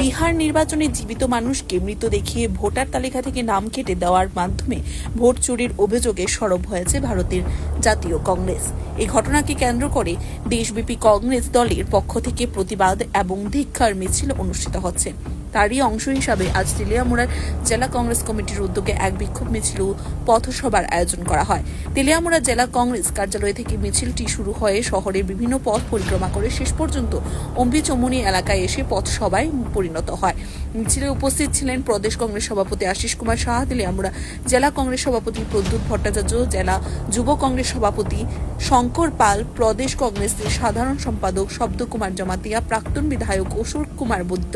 বিহার নির্বাচনে জীবিত মানুষকে মৃত দেখিয়ে ভোটার তালিকা থেকে নাম কেটে দেওয়ার মাধ্যমে ভোট চুরির অভিযোগে সরব হয়েছে ভারতের জাতীয় কংগ্রেস। এই ঘটনাকে কেন্দ্র করে দেশব্যাপী কংগ্রেস দলের পক্ষ থেকে প্রতিবাদ এবং ধিক্ষার মিছিল অনুষ্ঠিত হচ্ছে। তারই অংশ হিসাবে আজ তেলিয়ামুড়ার জেলা কংগ্রেস কমিটির উদ্যোগে এক বিক্ষোভ মিছিল ও পথসভার আয়োজন করা হয়। তেলিয়ামুড়া জেলা কংগ্রেস কার্যালয় থেকে মিছিলটি শুরু হয়ে শহরের বিভিন্ন পথ পরিক্রমা করে শেষ পর্যন্ত অম্বি চমুনি এলাকায় এসে পথসভায় পরিণত হয়। মিছিলে উপস্থিত ছিলেন প্রদেশ কংগ্রেস সভাপতি আশিস কুমার সাহা, তেলিয়ামুড়া জেলা কংগ্রেস সভাপতি প্রদ্যুৎ ভট্টাচার্য, জেলা যুব কংগ্রেস সভাপতি শঙ্কর পাল, প্রদেশ কংগ্রেসের সাধারণ সম্পাদক শব্দকুমার জমাতিয়া, প্রাক্তন বিধায়ক অশোক কুমার বৈদ্য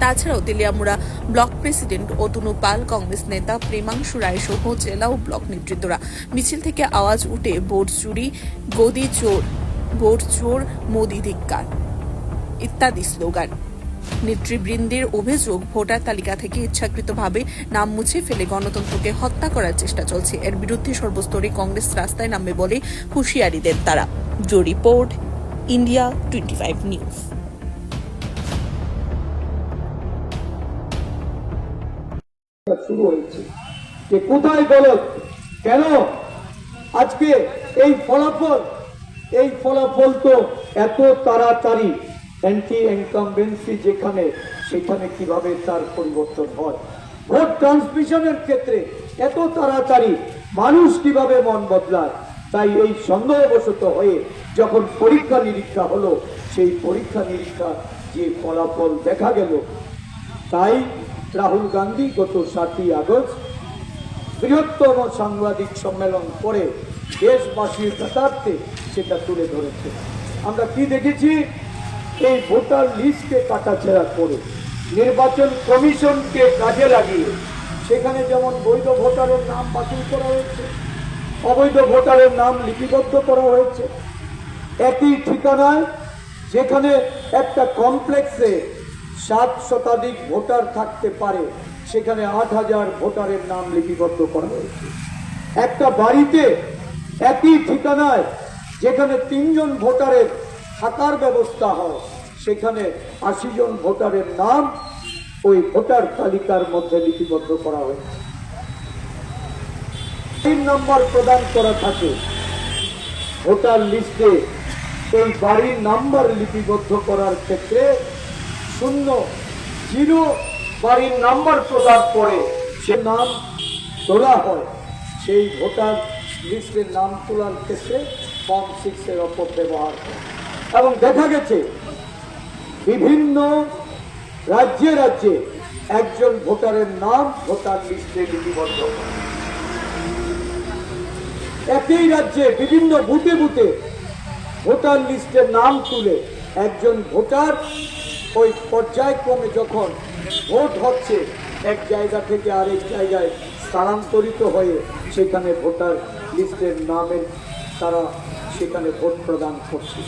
তাছাড়াও Teliamura block president Atanu Pal, Congress নেতা প্রেমাংশু রায় সহ জেলা ও ব্লক নেতৃত্বরা। মিছিল থেকে আওয়াজ উঠে ভোট চুরি, গদি চোর ভোট চোর, মোদি ধিক্কার ইত্যাদি স্লোগান। নেতৃবৃন্দের অভিযোগ ভোটার তালিকা থেকে ইচ্ছাকৃতভাবে নাম মুছে ফেলে গণতন্ত্রকে হত্যা করার চেষ্টা চলছে। এর বিরুদ্ধে সর্বস্তরে কংগ্রেস রাস্তায় নামবে বলে হুঁশিয়ারি দেন তারা। জো report, India twenty five news. শুরু হয়েছে। যে কোথায় গলত? কেন? আজকে এই ফলাফল এই ফলাফল তো এত তাড়াতাড়ি অ্যান্টি ইনকামবেন্সি যেখানে, সেখানে কীভাবে তার পরিবর্তন হয়? ভোট ট্রান্সমিশনের ক্ষেত্রে এত তাড়াতাড়ি মানুষ কীভাবে মন বদলায়? তাই এই সন্দেহবশত হয়ে যখন পরীক্ষা নিরীক্ষা হলো, সেই পরীক্ষা নিরীক্ষা যে ফলাফল দেখা গেল, তাই রাহুল গান্ধী গত সাতই আগস্ট বৃহত্তম সাংবাদিক সম্মেলন করে দেশবাসীর যথার্থে সেটা তুলে ধরেছে আমরা কি দেখেছি? এই ভোটার লিস্টকে কাটাছেড়া করে নির্বাচন কমিশনকে কাজে লাগিয়ে সেখানে যেমন বৈধ ভোটারের নাম বাতিল করা হয়েছে, অবৈধ ভোটারের নাম লিপিবদ্ধ করা হয়েছে, একই ঠিকানায় যেখানে একটা কমপ্লেক্সে সাত শতাধিক ভোটার থাকতে পারে, সেখানে আট হাজার ভোটারের নাম লিপিবদ্ধ করা হয়েছে। একটা বাড়িতে একই ঠিকানায় যেখানে তিনজন ভোটারের থাকার ব্যবস্থা হয়। সেখানে আশি জন ভোটারের নাম ওই ভোটার তালিকার মধ্যে লিপিবদ্ধ করা হয়েছে। তিন নম্বর প্রদান করা থাকে। ভোটার লিস্টে এই বাড়ির নাম্বার লিপিবদ্ধ করার ক্ষেত্রে শূন্য জিরো বাড়ির নাম্বার প্রদান করে সে নাম তোলা হয়। সেই ভোটার লিস্টের নাম তোলার ক্ষেত্রে ফর্ম সিক্সের অপব্যবহার করে এবং দেখা গেছে বিভিন্ন রাজ্যে রাজ্যে একজন ভোটারের নাম ভোটার লিস্টে লিপিবদ্ধ। একই রাজ্যে বিভিন্ন বুথে বুথে ভোটার লিস্টের নাম তুলে একজন ভোটার ওই পর্যায়ক্রমে যখন ভোট হচ্ছে, এক জায়গা থেকে আরেক জায়গায় স্থানান্তরিত হয়ে সেখানে ভোটার লিস্টের নামের তারা সেখানে ভোট প্রদান করছে।